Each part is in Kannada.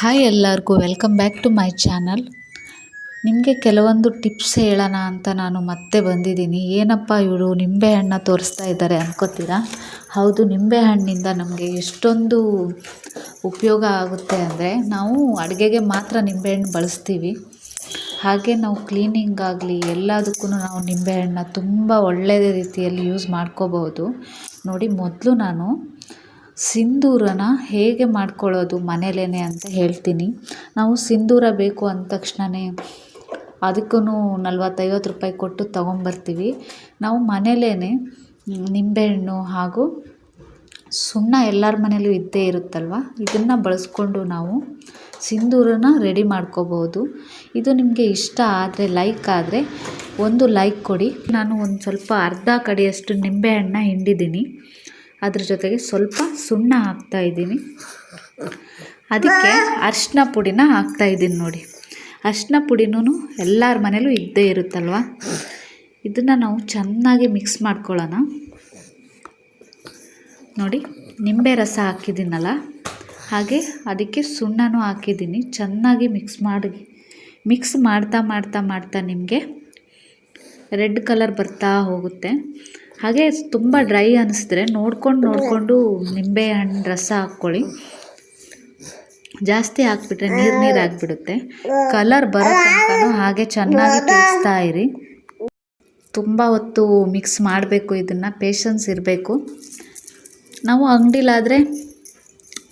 ಹಾಯ್ ಎಲ್ಲರಿಗೂ welcome back to my channel ನಿಮಗೆ ಕೆಲವೊಂದು ಟಿಪ್ಸ್ ಹೇಳೋಣ ಅಂತ ನಾನು ಮತ್ತೆ ಬಂದಿದ್ದೀನಿ. ಏನಪ್ಪ ಇವರು ನಿಂಬೆಹಣ್ಣ ತೋರಿಸ್ತಾ ಇದ್ದಾರೆ ಅನ್ಕೋತೀರಾ? ಹೌದು ನಿಂಬೆಹಣ್ಣಿಂದ ನಮಗೆ ಎಷ್ಟೊಂದು ಉಪಯೋಗ ಆಗುತ್ತೆ ಅಂದರೆ ನಾವು ಅಡುಗೆಗೆ ಮಾತ್ರ ನಿಂಬೆಹಣ್ಣು ಬಳಸ್ತೀವಿ. ಹಾಗೆ ನಾವು ಕ್ಲೀನಿಂಗ್ ಆಗಲಿ ಎಲ್ಲದಕ್ಕೂ ನಾವು ನಿಂಬೆಹಣ್ಣನ್ನ ತುಂಬ ಒಳ್ಳೆಯ ರೀತಿಯಲ್ಲಿ ಯೂಸ್ ಮಾಡ್ಕೋಬಹುದು. ನೋಡಿ, ಮೊದಲು ನಾನು ಸಿಂಧೂರನ ಹೇಗೆ ಮಾಡ್ಕೊಳ್ಳೋದು ಮನೇಲೇ ಅಂತ ಹೇಳ್ತೀನಿ. ನಾವು ಸಿಂಧೂರ ಬೇಕು ಅಂದ ತಕ್ಷಣವೇ ಅದಕ್ಕೂ ನಲ್ವತ್ತೈವತ್ತು ರೂಪಾಯಿ ಕೊಟ್ಟು ತೊಗೊಂಬರ್ತೀವಿ. ನಾವು ಮನೇಲೇ ನಿಂಬೆಹಣ್ಣು ಹಾಗೂ ಸುಣ್ಣ ಎಲ್ಲರ ಮನೆಯಲ್ಲೂ ಇದ್ದೇ ಇರುತ್ತಲ್ವ? ಇದನ್ನು ಬಳಸ್ಕೊಂಡು ನಾವು ಸಿಂಧೂರನ ರೆಡಿ ಮಾಡ್ಕೋಬೋದು. ಇದು ನಿಮಗೆ ಇಷ್ಟ ಆದರೆ, ಲೈಕ್ ಆದರೆ ಒಂದು ಲೈಕ್ ಕೊಡಿ. ನಾನು ಒಂದು ಸ್ವಲ್ಪ ಅರ್ಧ ಕಡೆಯಷ್ಟು ನಿಂಬೆಹಣ್ಣನ್ನ ಹಿಂಡಿದ್ದೀನಿ. ಅದ್ರ ಜೊತೆಗೆ ಸ್ವಲ್ಪ ಸುಣ್ಣ ಹಾಕ್ತಾ ಇದ್ದೀನಿ. ಅದಕ್ಕೆ ಅರಿಶಿನ ಪುಡಿನ ಹಾಕ್ತಾ ಇದ್ದೀನಿ ನೋಡಿ. ಅರಿಶಿನ ಪುಡಿನೂ ಎಲ್ಲರ ಮನೇಲೂ ಇದ್ದೇ ಇರುತ್ತಲ್ವ? ಇದನ್ನು ನಾವು ಚೆನ್ನಾಗಿ ಮಿಕ್ಸ್ ಮಾಡ್ಕೊಳ್ಳೋಣ. ನೋಡಿ, ನಿಂಬೆ ರಸ ಹಾಕಿದ್ದೀನಲ್ಲ? ಹಾಗೆ ಅದಕ್ಕೆ ಸುಣ್ಣನೂ ಹಾಕಿದ್ದೀನಿ. ಚೆನ್ನಾಗಿ ಮಿಕ್ಸ್ ಮಾಡಿ, ಮಿಕ್ಸ್ ಮಾಡ್ತಾ ಮಾಡ್ತಾ ಮಾಡ್ತಾ ನಿಮಗೆ ರೆಡ್ ಕಲರ್ ಬರ್ತಾ ಹೋಗುತ್ತೆ. ಹಾಗೆ ತುಂಬ ಡ್ರೈ ಅನ್ನಿಸಿದ್ರೆ ನೋಡ್ಕೊಂಡು ನೋಡಿಕೊಂಡು ನಿಂಬೆ ಹಣ್ಣು ರಸ ಹಾಕ್ಕೊಳ್ಳಿ. ಜಾಸ್ತಿ ಹಾಕ್ಬಿಟ್ರೆ ನೀರು ನೀರು ಆಗಿಬಿಡುತ್ತೆ. ಕಲರ್ ಬರೋ ಹಾಗೆ ಚೆನ್ನಾಗಿ ತಿಳಿಸ್ತಾ ಇರಿ. ತುಂಬ ಹೊತ್ತು ಮಿಕ್ಸ್ ಮಾಡಬೇಕು ಇದನ್ನು ಪೇಷನ್ಸ್ ಇರಬೇಕು. ನಾವು ಅಂಗಡಿಲಾದರೆ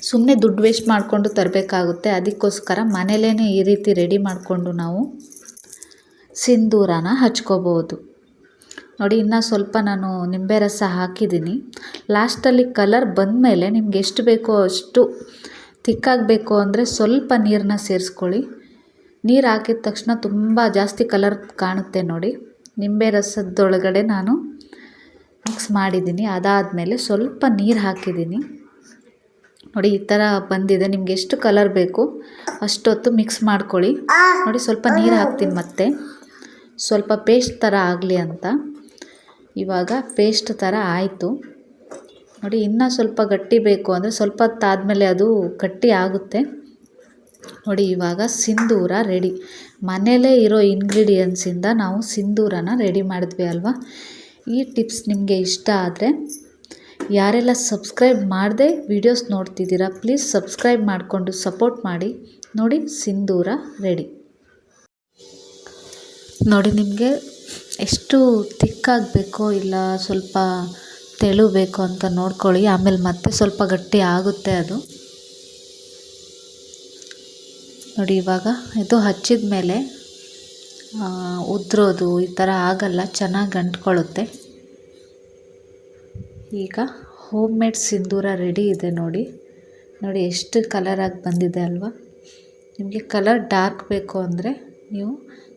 ಸುಮ್ಮನೆ ದುಡ್ಡು ವೇಸ್ಟ್ ಮಾಡಿಕೊಂಡು ತರಬೇಕಾಗುತ್ತೆ. ಅದಕ್ಕೋಸ್ಕರ ಮನೇಲೇ ಈ ರೀತಿ ರೆಡಿ ಮಾಡಿಕೊಂಡು ನಾವು ಸಿಂಧೂರನ ಹಚ್ಕೋಬೋದು. ನೋಡಿ, ಇನ್ನೂ ಸ್ವಲ್ಪ ನಾನು ನಿಂಬೆ ರಸ ಹಾಕಿದ್ದೀನಿ. ಲಾಸ್ಟಲ್ಲಿ ಕಲರ್ ಬಂದಮೇಲೆ ನಿಮ್ಗೆ ಎಷ್ಟು ಬೇಕೋ ಅಷ್ಟು ತಿಕ್ಕಾಗಬೇಕು ಅಂದರೆ ಸ್ವಲ್ಪ ನೀರನ್ನ ಸೇರಿಸ್ಕೊಳ್ಳಿ. ನೀರು ಹಾಕಿದ ತಕ್ಷಣ ತುಂಬ ಜಾಸ್ತಿ ಕಲರ್ ಕಾಣುತ್ತೆ ನೋಡಿ. ನಿಂಬೆ ರಸದೊಳಗಡೆ ನಾನು ಮಿಕ್ಸ್ ಮಾಡಿದ್ದೀನಿ. ಅದಾದಮೇಲೆ ಸ್ವಲ್ಪ ನೀರು ಹಾಕಿದ್ದೀನಿ. ನೋಡಿ, ಈ ಥರ ಬಂದಿದೆ. ನಿಮ್ಗೆ ಎಷ್ಟು ಕಲರ್ ಬೇಕು ಅಷ್ಟೊತ್ತು ಮಿಕ್ಸ್ ಮಾಡ್ಕೊಳ್ಳಿ. ನೋಡಿ, ಸ್ವಲ್ಪ ನೀರು ಹಾಕ್ತೀನಿ ಮತ್ತೆ. ಸ್ವಲ್ಪ ಪೇಸ್ಟ್ ಥರ ಆಗಲಿ ಅಂತ. ಇವಾಗ ಪೇಸ್ಟ್ ಥರ ಆಯಿತು. ನೋಡಿ, ಇನ್ನೂ ಸ್ವಲ್ಪ ಗಟ್ಟಿ ಬೇಕು ಅಂದರೆ ಸ್ವಲ್ಪ ಹೊತ್ತಾದಮೇಲೆ ಅದು ಗಟ್ಟಿ ಆಗುತ್ತೆ. ನೋಡಿ, ಇವಾಗ ಸಿಂಧೂರ ರೆಡಿ ಮನೆಯಲ್ಲೇ ಇರೋ ಇಂಗ್ರೀಡಿಯೆಂಟ್ಸಿಂದ ನಾವು ಸಿಂಧೂರನ ರೆಡಿ ಮಾಡಿದ್ವಿ ಅಲ್ವಾ? ಈ ಟಿಪ್ಸ್ ನಿಮಗೆ ಇಷ್ಟ ಆದರೆ ಯಾರೆಲ್ಲ ಸಬ್ಸ್ಕ್ರೈಬ್ ಮಾಡದೆ ವಿಡಿಯೋಸ್ ನೋಡ್ತಿದ್ದೀರಾ ಪ್ಲೀಸ್ ಸಬ್ಸ್ಕ್ರೈಬ್ ಮಾಡಿಕೊಂಡು ಸಪೋರ್ಟ್ ಮಾಡಿ. ನೋಡಿ, ಸಿಂಧೂರ ರೆಡಿ ನೋಡಿ, ನಿಮಗೆ ಎಷ್ಟು ತಿಕ್ಕಾಗಬೇಕೋ ಇಲ್ಲ ಸ್ವಲ್ಪ ತೆಳು ಬೇಕೋ ಅಂತ ನೋಡ್ಕೊಳ್ಳಿ, ಆಮೇಲೆ ಮತ್ತೆ ಸ್ವಲ್ಪ ಗಟ್ಟಿ ಆಗುತ್ತೆ ಅದು. ನೋಡಿ ಇವಾಗ ಇದು ಹಚ್ಚಿದ ಮೇಲೆ ಉದ್ರೋದು ಈ ಥರ ಆಗಲ್ಲ, ಚೆನ್ನಾಗಿ ಅಂಟ್ಕೊಳ್ಳುತ್ತೆ. ಈಗ ಹೋಮ್ ಮೇಡ್ ಸಿಂಧೂರ ರೆಡಿ ಇದೆ ನೋಡಿ. ನೋಡಿ ಎಷ್ಟು ಕಲರಾಗಿ ಬಂದಿದೆ ಅಲ್ವಾ. ನಿಮಗೆ ಕಲರ್ ಡಾರ್ಕ್ ಬೇಕು ಅಂದರೆ ನೀವು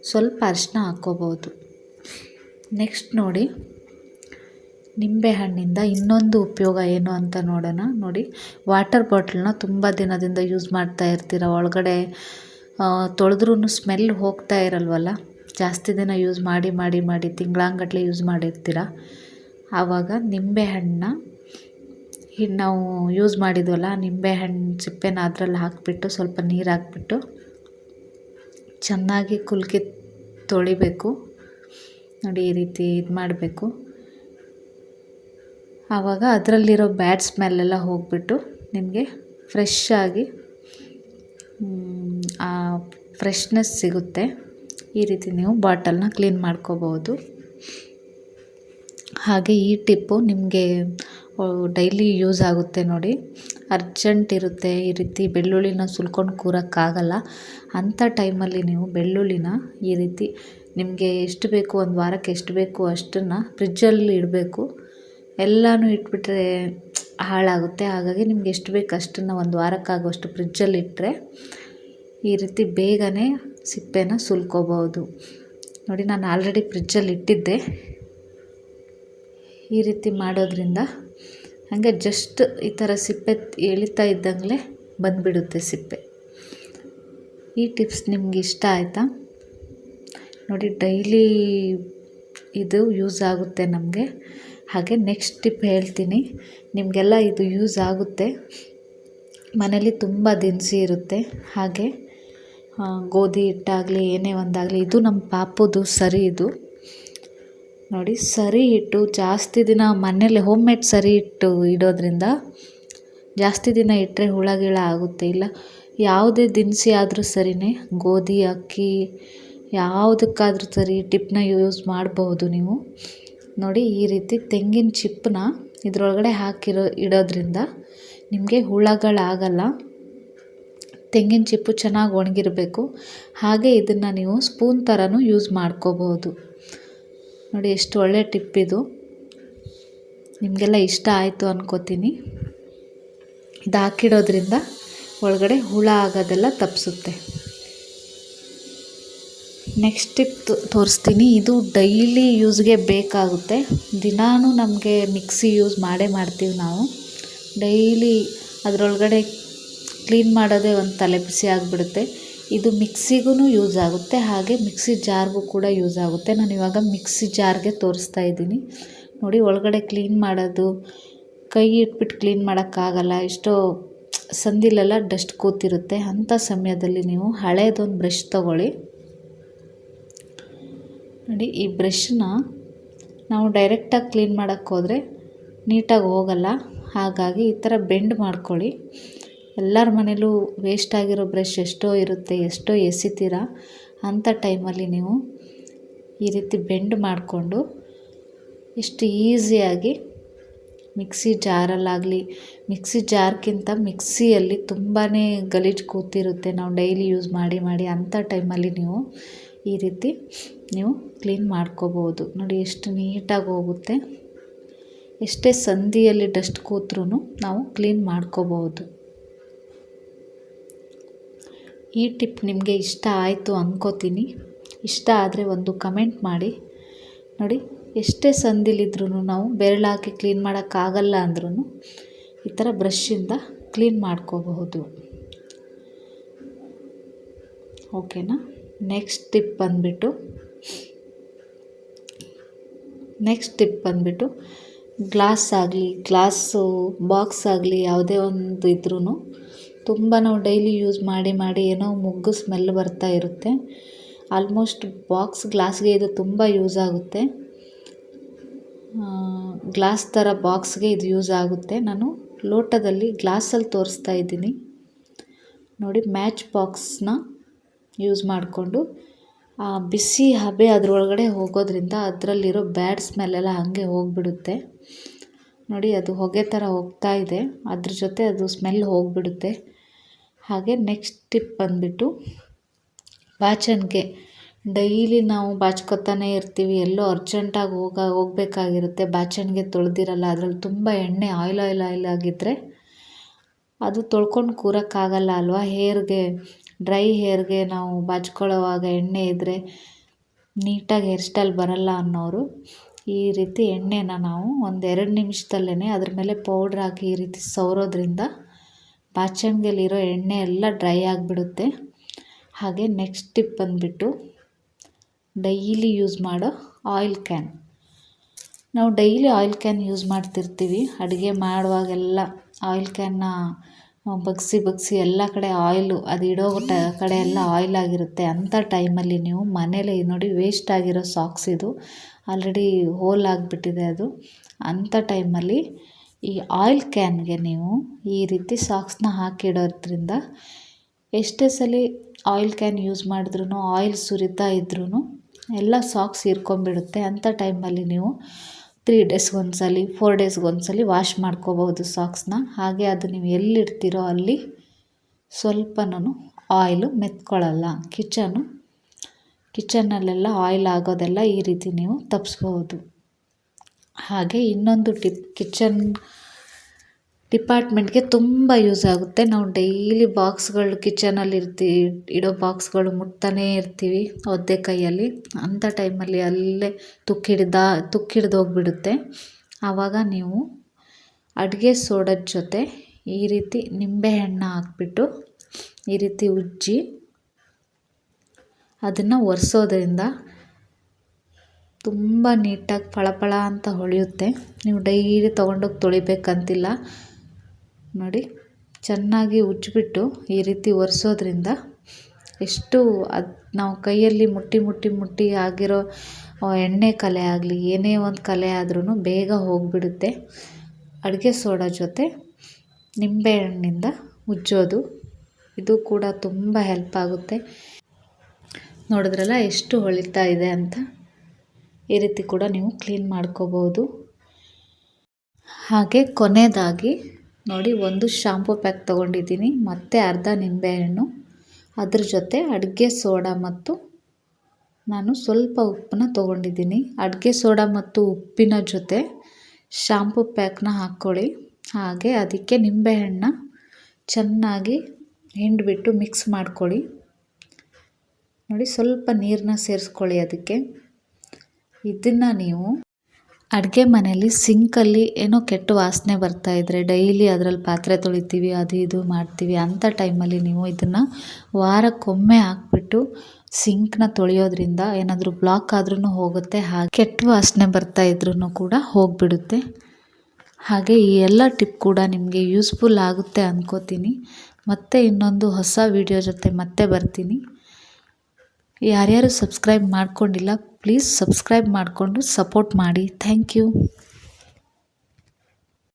ಸ್ವಲ್ಪ ಅರಿಶಿನ ಹಾಕ್ಕೋಬೋದು. ನೆಕ್ಸ್ಟ್ ನೋಡಿ ನಿಂಬೆಹಣ್ಣಿಂದ ಇನ್ನೊಂದು ಉಪಯೋಗ ಏನು ಅಂತ ನೋಡೋಣ. ನೋಡಿ ವಾಟರ್ ಬಾಟ್ಲನ್ನ ತುಂಬ ದಿನದಿಂದ ಯೂಸ್ ಮಾಡ್ತಾ ಇರ್ತೀರ. ಒಳಗಡೆ ತೊಳೆದ್ರೂ ಸ್ಮೆಲ್ ಹೋಗ್ತಾ ಇರಲ್ವಲ್ಲ? ಜಾಸ್ತಿ ದಿನ ಯೂಸ್ ಮಾಡಿ ಮಾಡಿ ಮಾಡಿ, ತಿಂಗಳಾಂಗಟ್ಲೆ ಯೂಸ್ ಮಾಡಿರ್ತೀರ. ಆವಾಗ ನಿಂಬೆಹಣ್ಣನ್ನ ನಾವು ಯೂಸ್ ಮಾಡಿದ್ವಲ್ಲ ನಿಂಬೆಹಣ್ಣು ಸಿಪ್ಪೆನ ಅದರಲ್ಲಿ ಹಾಕಿಬಿಟ್ಟು ಸ್ವಲ್ಪ ನೀರು ಹಾಕ್ಬಿಟ್ಟು ಚೆನ್ನಾಗಿ ಕುಲ್ಕಿ ತೊಳಿಬೇಕು. ನೋಡಿ ಈ ರೀತಿ ಇದು ಮಾಡಬೇಕು. ಆವಾಗ ಅದರಲ್ಲಿರೋ ಬ್ಯಾಡ್ ಸ್ಮೆಲ್ಲೆಲ್ಲ ಹೋಗಿಬಿಟ್ಟು ನಿಮಗೆ ಫ್ರೆಶ್ ಆಗಿ ಆ ಫ್ರೆಶ್ನೆಸ್ ಸಿಗುತ್ತೆ. ಈ ರೀತಿ ನೀವು ಬಾಟಲ್ನ ಕ್ಲೀನ್ ಮಾಡ್ಕೋಬೋದು ಹಾಗೆ ಈ ಟಿಪ್ಪು ನಿಮಗೆ ಡೈಲಿ ಯೂಸ್ ಆಗುತ್ತೆ ನೋಡಿ. ಅರ್ಜೆಂಟ್ ಇರುತ್ತೆ, ಈ ರೀತಿ ಬೆಳ್ಳುಳ್ಳಿನ ಸುಲ್ಕೊಂಡು ಕೂರೋಕ್ಕಾಗಲ್ಲ ಅಂಥ ಟೈಮಲ್ಲಿ ನೀವು ಬೆಳ್ಳುಳ್ಳಿನ ಈ ರೀತಿ ನಿಮಗೆ ಎಷ್ಟು ಬೇಕು, ಒಂದು ವಾರಕ್ಕೆ ಎಷ್ಟು ಬೇಕು ಅಷ್ಟನ್ನು ಫ್ರಿಜ್ಜಲ್ಲಿ ಇಡಬೇಕು. ಎಲ್ಲನೂ ಇಟ್ಬಿಟ್ರೆ ಹಾಳಾಗುತ್ತೆ. ಹಾಗಾಗಿ ನಿಮ್ಗೆ ಎಷ್ಟು ಬೇಕು ಅಷ್ಟನ್ನು ಒಂದು ವಾರಕ್ಕಾಗುವಷ್ಟು ಫ್ರಿಜ್ಜಲ್ಲಿ ಇಟ್ಟರೆ ಈ ರೀತಿ ಬೇಗನೆ ಸಿಪ್ಪೆನ ಸುಲ್ಕೋಬೋದು ನೋಡಿ, ನಾನು ಆಲ್ರೆಡಿ ಫ್ರಿಜ್ಜಲ್ಲಿ ಇಟ್ಟಿದ್ದೆ. ಈ ರೀತಿ ಮಾಡೋದ್ರಿಂದ ಹಾಗೆ ಜಸ್ಟ್ ಈ ಥರ ಸಿಪ್ಪೆ ಎಳಿತಾ ಇದ್ದಂಗೆ ಬಂದುಬಿಡುತ್ತೆ ಸಿಪ್ಪೆ. ಈ ಟಿಪ್ಸ್ ನಿಮ್ಗೆ ಇಷ್ಟ ಆಯಿತಾ? ನೋಡಿ, ಡೈಲಿ ಇದು ಯೂಸ್ ಆಗುತ್ತೆ ನಮಗೆ. ಹಾಗೆ ನೆಕ್ಸ್ಟ್ ಟಿಪ್ ಹೇಳ್ತೀನಿ. ನಿಮಗೆಲ್ಲ ಇದು ಯೂಸ್ ಆಗುತ್ತೆ. ಮನೇಲಿ ತುಂಬ ದಿನಸಿ ಇರುತ್ತೆ. ಹಾಗೆ ಗೋಧಿ ಹಿಟ್ಟಾಗಲಿ, ಏನೇ ಒಂದಾಗಲಿ, ಇದು ನಮ್ಮ ಪಾಪುದು ಸರಿ ಇದು. ನೋಡಿ, ಸರಿ ಇಟ್ಟು ಜಾಸ್ತಿ ದಿನ ಮನೇಲಿ ಹೋಮ್ ಮೇಡ್ ಸರಿ ಇಟ್ಟು ಇಡೋದ್ರಿಂದ ಜಾಸ್ತಿ ದಿನ ಇಟ್ಟರೆ ಹುಳ ಗಿಳ ಆಗುತ್ತೆ. ಇಲ್ಲ, ಯಾವುದೇ ದಿನಸಿ ಆದರೂ ಸರಿಯೇ ಗೋಧಿ, ಅಕ್ಕಿ, ಯಾವುದಕ್ಕಾದ್ರೂ ಸರಿ ಟಿಪ್ಪನ್ನ ಯೂಸ್ ಮಾಡಬಹುದು ನೀವು. ನೋಡಿ, ಈ ರೀತಿ ತೆಂಗಿನ ಚಿಪ್ಪನ್ನ ಇದರೊಳಗಡೆ ಹಾಕಿರೋ, ಇಡೋದ್ರಿಂದ ನಿಮಗೆ ಹುಳಗಳಾಗಲ್ಲ ತೆಂಗಿನ ಚಿಪ್ಪು ಚೆನ್ನಾಗಿ ಒಣಗಿರಬೇಕು. ಹಾಗೆ ಇದನ್ನು ನೀವು ಸ್ಪೂನ್ ಥರನೂ ಯೂಸ್ ಮಾಡ್ಕೋಬೋದು ನೋಡಿ, ಎಷ್ಟು ಒಳ್ಳೆ ಟಿಪ್ ಇದು. ನಿಮಗೆಲ್ಲ ಇಷ್ಟ ಆಯಿತು ಅನ್ಕೋತೀನಿ. ಇದು ಹಾಕಿಡೋದ್ರಿಂದ ಒಳಗಡೆ ಹುಳ ಆಗೋದೆಲ್ಲ ತಪ್ಪಿಸುತ್ತೆ. ನೆಕ್ಸ್ಟ್ ಟಿಪ್ ತೋರಿಸ್ತೀನಿ. ಇದು ಡೈಲಿ ಯೂಸ್ಗೆ ಬೇಕಾಗುತ್ತೆ. ದಿನಾನು ನಮಗೆ ಮಿಕ್ಸಿ ಯೂಸ್ ಮಾಡೇ ಮಾಡ್ತೀವಿ ನಾವು. ಡೈಲಿ ಅದರೊಳಗಡೆ ಕ್ಲೀನ್ ಮಾಡೋದೇ ಒಂದು ತಲೆಬಿಸಿ ಆಗಿಬಿಡುತ್ತೆ. ಇದು ಮಿಕ್ಸಿಗೂ ಯೂಸ್ ಆಗುತ್ತೆ, ಹಾಗೆ ಮಿಕ್ಸಿ ಜಾರ್ಗೂ ಕೂಡ ಯೂಸ್ ಆಗುತ್ತೆ. ನಾನು ಇವಾಗ ಮಿಕ್ಸಿ ಜಾರ್ಗೆ ತೋರಿಸ್ತಾ ಇದ್ದೀನಿ. ನೋಡಿ, ಒಳಗಡೆ ಕ್ಲೀನ್ ಮಾಡೋದು, ಕೈ ಇಟ್ಬಿಟ್ಟು ಕ್ಲೀನ್ ಮಾಡೋಕ್ಕಾಗಲ್ಲ, ಎಷ್ಟೋ ಸಂದಿಲೆಲ್ಲ ಡಸ್ಟ್ ಕೂತಿರುತ್ತೆ. ಅಂಥ ಸಮಯದಲ್ಲಿ ನೀವು ಹಳೇದೊಂದು ಬ್ರಷ್ ತಗೊಳ್ಳಿ. ನೋಡಿ, ಈ ಬ್ರಷ್ನ ನಾವು ಡೈರೆಕ್ಟಾಗಿ ಕ್ಲೀನ್ ಮಾಡೋಕ್ಕೋದ್ರೆ ನೀಟಾಗಿ ಹೋಗಲ್ಲ. ಹಾಗಾಗಿ ಈ ಥರ ಬೆಂಡ್ ಮಾಡ್ಕೊಳ್ಳಿ. ಎಲ್ಲರ ಮನೇಲೂ ವೇಸ್ಟ್ ಆಗಿರೋ ಬ್ರಷ್ ಎಷ್ಟೋ ಇರುತ್ತೆ, ಎಷ್ಟೋ ಎಸಿತೀರ? ಅಂಥ ಟೈಮಲ್ಲಿ ನೀವು ಈ ರೀತಿ ಬೆಂಡ್ ಮಾಡಿಕೊಂಡು ಎಷ್ಟು ಈಸಿಯಾಗಿ ಮಿಕ್ಸಿ ಜಾರಲ್ಲಾಗಲಿ ಮಿಕ್ಸಿ ಜಾರ್ಗಿಂತ ಮಿಕ್ಸಿಯಲ್ಲಿ ತುಂಬಾ ಗಲೀಜು ಕೂತಿರುತ್ತೆ ನಾವು ಡೈಲಿ ಯೂಸ್ ಮಾಡಿ ಮಾಡಿ ಅಂಥ ಟೈಮಲ್ಲಿ ನೀವು ಈ ರೀತಿ ನೀವು ಕ್ಲೀನ್ ಮಾಡ್ಕೋಬೋದು. ನೋಡಿ ಎಷ್ಟು ನೀಟಾಗಿ ಹೋಗುತ್ತೆ. ಎಷ್ಟೇ ಸಂದಿಯಲ್ಲಿ ಡಸ್ಟ್ ಕೂತ್ರೂ ನಾವು ಕ್ಲೀನ್ ಮಾಡ್ಕೋಬೋದು. ಈ ಟಿಪ್ ನಿಮಗೆ ಇಷ್ಟ ಆಯಿತು ಅಂದ್ಕೋತೀನಿ ಇಷ್ಟ ಆದರೆ ಒಂದು ಕಮೆಂಟ್ ಮಾಡಿ. ನೋಡಿ, ಎಷ್ಟೇ ಸಂದಿಲಿದ್ರೂ ನಾವು ಬೆರಳಾಕಿ ಕ್ಲೀನ್ ಮಾಡೋಕ್ಕಾಗಲ್ಲ ಅಂದ್ರೂ ಈ ಥರ ಬ್ರಷಿಂದ ಕ್ಲೀನ್ ಮಾಡ್ಕೋಬಹುದು. ಓಕೆನಾ? ನೆಕ್ಸ್ಟ್ ಟಿಪ್ ಬಂದುಬಿಟ್ಟು, ನೆಕ್ಸ್ಟ್ ಟಿಪ್ ಬಂದುಬಿಟ್ಟು, ಗ್ಲಾಸ್ ಆಗಲಿ, ಗ್ಲಾಸು, ಬಾಕ್ಸ್ ಆಗಲಿ ಯಾವುದೇ ಒಂದು ಇದ್ರೂ ತುಂಬ ನಾವು ಡೈಲಿ ಯೂಸ್ ಮಾಡಿ ಮಾಡಿ ಏನೋ ಮುಗ್ಗು ಸ್ಮೆಲ್ ಬರ್ತಾ ಇರುತ್ತೆ. ಆಲ್ಮೋಸ್ಟ್ ಬಾಕ್ಸ್ ಗ್ಲಾಸ್ಗೆ ಇದು ತುಂಬ ಯೂಸ್ ಆಗುತ್ತೆ. ಗ್ಲಾಸ್ ಥರ ಬಾಕ್ಸ್ಗೆ ಇದು ಯೂಸ್ ಆಗುತ್ತೆ. ನಾನು ಲೋಟದಲ್ಲಿ ಗ್ಲಾಸಲ್ಲಿ ತೋರಿಸ್ತಾ ಇದ್ದೀನಿ. ನೋಡಿ, ಮ್ಯಾಚ್ ಬಾಕ್ಸ್ನ ಯೂಸ್ ಮಾಡಿಕೊಂಡು, ಆ ಬಿಸಿ ಹಬೆ ಅದರೊಳಗಡೆ ಹೋಗೋದ್ರಿಂದ ಅದರಲ್ಲಿರೋ ಬ್ಯಾಡ್ ಸ್ಮೆಲ್ಲೆಲ್ಲ ಹಾಗೆ ಹೋಗಿಬಿಡುತ್ತೆ. ನೋಡಿ, ಅದು ಹೊಗೆ ಥರ ಹೋಗ್ತಾ ಇದೆ. ಅದ್ರ ಜೊತೆ ಅದು ಸ್ಮೆಲ್ ಹೋಗಿಬಿಡುತ್ತೆ. ಹಾಗೆ ನೆಕ್ಸ್ಟ್ ಟಿಪ್ ಬಂದುಬಿಟ್ಟು ಬಾಚಣಿಗೆ ಡೈಲಿ ನಾವು ಬಾಚ್ಕೊತಾನೆ ಇರ್ತೀವಿ, ಎಲ್ಲೋ ಅರ್ಜೆಂಟಾಗಿ ಹೋಗ, ಹೋಗ್ಬೇಕಾಗಿರುತ್ತೆ. ಬಾಚಣಿಗೆ ತೊಳೆದಿರಲ್ಲ, ಅದ್ರಲ್ಲಿ ತುಂಬ ಎಣ್ಣೆ ಆಯಿಲ್ ಆಯಿಲ್ ಆಯಿಲ್ ಆಗಿದ್ದರೆ ಅದು ತೊಳ್ಕೊಂಡು ಕೂರೋಕ್ಕಾಗಲ್ಲ ಅಲ್ವಾ? ಹೇರ್ಗೆ ಡ್ರೈ ಹೇರ್ಗೆ ನಾವು ಬಾಚ್ಕೊಳ್ಳೋವಾಗ ಎಣ್ಣೆ ಇದ್ದರೆ ನೀಟಾಗಿ ಹೇರ್ ಸ್ಟೈಲ್ ಬರಲ್ಲ ಅನ್ನೋರು ಈ ರೀತಿ ಎಣ್ಣೆನ ನಾವು ಒಂದೆರಡು ನಿಮಿಷದಲ್ಲೇ ಅದ್ರ ಮೇಲೆ ಪೌಡ್ರ್ ಹಾಕಿ ಈ ರೀತಿ ಸವರೋದ್ರಿಂದ ಬಾಚಣಿಗೆಲಿರೋ ಎಣ್ಣೆ ಎಲ್ಲ ಡ್ರೈ ಆಗಿಬಿಡುತ್ತೆ. ಹಾಗೆ ನೆಕ್ಸ್ಟ್ ಟಿಪ್ ಬಂದುಬಿಟ್ಟು ಡೈಲಿ ಯೂಸ್ ಮಾಡೋ ಆಯಿಲ್ ಕ್ಯಾನ್. ನಾವು ಡೈಲಿ ಆಯಿಲ್ ಕ್ಯಾನ್ ಯೂಸ್ ಮಾಡ್ತಿರ್ತೀವಿ. ಅಡುಗೆ ಮಾಡುವಾಗೆಲ್ಲ ಆಯಿಲ್ ಕ್ಯಾನ್ನ ಬಗ್ಸಿ ಬಗ್ಸಿ ಎಲ್ಲ ಕಡೆ ಆಯಿಲು ಅದು ಇಡೋ ಟ ಕಡೆ ಎಲ್ಲ ಆಯಿಲ್ ಆಗಿರುತ್ತೆ. ಅಂಥ ಟೈಮಲ್ಲಿ ನೀವು ಮನೇಲೇ ನೋಡಿ ವೇಸ್ಟ್ ಆಗಿರೋ ಸಾಕ್ಸ್ ಇದು. ಆಲ್ರೆಡಿ ಹೋಲ್ ಆಗಿಬಿಟ್ಟಿದೆ ಅದು. ಅಂಥ ಟೈಮಲ್ಲಿ ಈ ಆಯಿಲ್ ಕ್ಯಾನ್ಗೆ ನೀವು ಈ ರೀತಿ ಸಾಕ್ಸ್ನ ಹಾಕಿಡೋದ್ರಿಂದ ಎಷ್ಟೇ ಸಲ ಆಯಿಲ್ ಕ್ಯಾನ್ ಯೂಸ್ ಮಾಡಿದ್ರೂ ಆಯಿಲ್ ಸುರಿತಾ ಇದ್ರೂ ಎಲ್ಲ ಸಾಕ್ಸ್ ಹೀರ್ಕೊಂಬಿಡುತ್ತೆ ಅಂಥ ಟೈಮಲ್ಲಿ ನೀವು ತ್ರೀ ಡೇಸ್ಗೆ ಸಲ ಫೋರ್ ಡೇಸ್ಗೆ ಸಲ ವಾಶ್ ಮಾಡ್ಕೋಬಹುದು ಸಾಕ್ಸ್ನ ಹಾಗೆ ಅದು ನೀವು ಎಲ್ಲಿಡ್ತೀರೋ ಅಲ್ಲಿ ಸ್ವಲ್ಪನೂ ಆಯಿಲು ಮೆತ್ಕೊಳ್ಳಲ್ಲ. ಕಿಚನು ಕಿಚನ್ನಲ್ಲೆಲ್ಲ ಆಯಿಲ್ ಆಗೋದೆಲ್ಲ ಈ ರೀತಿ ನೀವು ತಪ್ಪಿಸ್ಬೋದು ಹಾಗೆ ಇನ್ನೊಂದು ಟಿಪ್, ಕಿಚನ್ ಡಿಪಾರ್ಟ್ಮೆಂಟ್ಗೆ ತುಂಬ ಯೂಸ್ ಆಗುತ್ತೆ. ನಾವು ಡೈಲಿ ಬಾಕ್ಸ್ಗಳು ಕಿಚನಲ್ಲಿ ಇರ್ತೀವಿ ಇಡೋ ಬಾಕ್ಸ್ಗಳು ಮುಟ್ತಾನೇ ಇರ್ತೀವಿ ಒದ್ದೆ ಕೈಯಲ್ಲಿ ಅಂಥ ಟೈಮಲ್ಲಿ ಅಲ್ಲೇ ತುಕ್ಕಿಡ್ದ ತುಕ್ಕಿಡ್ದೋಗ್ಬಿಡುತ್ತೆ ಆವಾಗ ನೀವು ಅಡುಗೆ ಸೋಡದ ಜೊತೆ ಈ ರೀತಿ ನಿಂಬೆಹಣ್ಣು ಹಾಕ್ಬಿಟ್ಟು ಈ ರೀತಿ ಉಜ್ಜಿ ಅದನ್ನು ಒರೆಸೋದ್ರಿಂದ ತುಂಬ ನೀಟಾಗಿ ಫಳಫಳ ಅಂತ ಹೊಳೆಯುತ್ತೆ. ನೀವು ಡೈಲಿ ತೊಗೊಂಡೋಗಿ ತೊಳಿಬೇಕಂತಿಲ್ಲ. ನೋಡಿ, ಚೆನ್ನಾಗಿ ಉಜ್ಜಿಬಿಟ್ಟು ಈ ರೀತಿ ಒರೆಸೋದ್ರಿಂದ ಎಷ್ಟು ಅದು, ನಾವು ಕೈಯಲ್ಲಿ ಮುಟ್ಟಿ ಮುಟ್ಟಿ ಮುಟ್ಟಿ ಆಗಿರೋ ಎಣ್ಣೆ ಕಲೆ ಆಗಲಿ, ಏನೇ ಒಂದು ಕಲೆ ಆದ್ರೂ ಬೇಗ ಹೋಗಿಬಿಡುತ್ತೆ. ಅಡುಗೆ ಸೋಡಾ ಜೊತೆ ನಿಂಬೆ ನಿಂಬೆಹಣ್ಣಿಂದ ಉಜ್ಜೋದು, ಇದು ಕೂಡ ತುಂಬ ಹೆಲ್ಪ್ ಆಗುತ್ತೆ. ನೋಡಿದ್ರಲ್ಲ, ಎಷ್ಟು ಹೊಳಿತಾ ಇದೆ ಅಂತ. ಈ ರೀತಿ ಕೂಡ ನೀವು ಕ್ಲೀನ್ ಮಾಡ್ಕೋಬೋದು. ಹಾಗೆ ಕೊನೆಯದಾಗಿ ನೋಡಿ ಒಂದು ಶಾಂಪೂ ಪ್ಯಾಕ್ ತೊಗೊಂಡಿದ್ದೀನಿ, ಮತ್ತು ಅರ್ಧ ನಿಂಬೆಹಣ್ಣು, ಅದ್ರ ಜೊತೆ ಅಡುಗೆ ಸೋಡಾ ಮತ್ತು ನಾನು ಸ್ವಲ್ಪ ಉಪ್ಪನ್ನ ತೊಗೊಂಡಿದ್ದೀನಿ. ಅಡುಗೆ ಸೋಡಾ ಮತ್ತು ಉಪ್ಪಿನ ಜೊತೆ ಶಾಂಪೂ ಪ್ಯಾಕ್ನ ಹಾಕ್ಕೊಳ್ಳಿ. ಹಾಗೆ ಅದಕ್ಕೆ ನಿಂಬೆಹಣ್ಣ ಚೆನ್ನಾಗಿ ಹಿಂಡಿಬಿಟ್ಟು ಮಿಕ್ಸ್ ಮಾಡ್ಕೊಳ್ಳಿ. ನೋಡಿ ಸ್ವಲ್ಪ ನೀರನ್ನ ಸೇರಿಸ್ಕೊಳ್ಳಿ ಅದಕ್ಕೆ. ಇದನ್ನು ನೀವು ಅಡುಗೆ ಮನೆಯಲ್ಲಿ ಸಿಂಕಲ್ಲಿ ಏನೋ ಕೆಟ್ಟ ವಾಸನೆ ಬರ್ತಾ ಇದ್ದರೆ ಡೈಲಿ ಅದರಲ್ಲಿ ಪಾತ್ರೆ ತೊಳಿತೀವಿ, ಅದು ಇದು ಮಾಡ್ತೀವಿ ಅಂಥ ಟೈಮಲ್ಲಿ ನೀವು ಇದನ್ನು ವಾರಕ್ಕೊಮ್ಮೆ ಹಾಕ್ಬಿಟ್ಟು ಸಿಂಕ್ನ ತೊಳೆಯೋದ್ರಿಂದ ಏನಾದರೂ ಬ್ಲಾಕ್ ಆದ್ರೂ ಹೋಗುತ್ತೆ, ಹಾಗೆ ಕೆಟ್ಟ ವಾಸನೆ ಬರ್ತಾ ಇದ್ರೂ ಕೂಡ ಹೋಗಿಬಿಡುತ್ತೆ. ಹಾಗೆ ಈ ಎಲ್ಲ ಟಿಪ್ ಕೂಡ ನಿಮಗೆ ಯೂಸ್ಫುಲ್ ಆಗುತ್ತೆ ಅಂದ್ಕೋತೀನಿ ಮತ್ತೆ ಇನ್ನೊಂದು ಹೊಸ ವಿಡಿಯೋ ಜೊತೆ ಮತ್ತೆ ಬರ್ತೀನಿ. ಯಾರ್ಯಾರು ಸಬ್ಸ್ಕ್ರೈಬ್ ಮಾಡ್ಕೊಂಡಿಲ್ಲ ಪ್ಲೀಸ್ ಸಬ್ಸ್ಕ್ರೈಬ್ ಮಾಡಿಕೊಂಡು ಸಪೋರ್ಟ್ ಮಾಡಿ. Thank you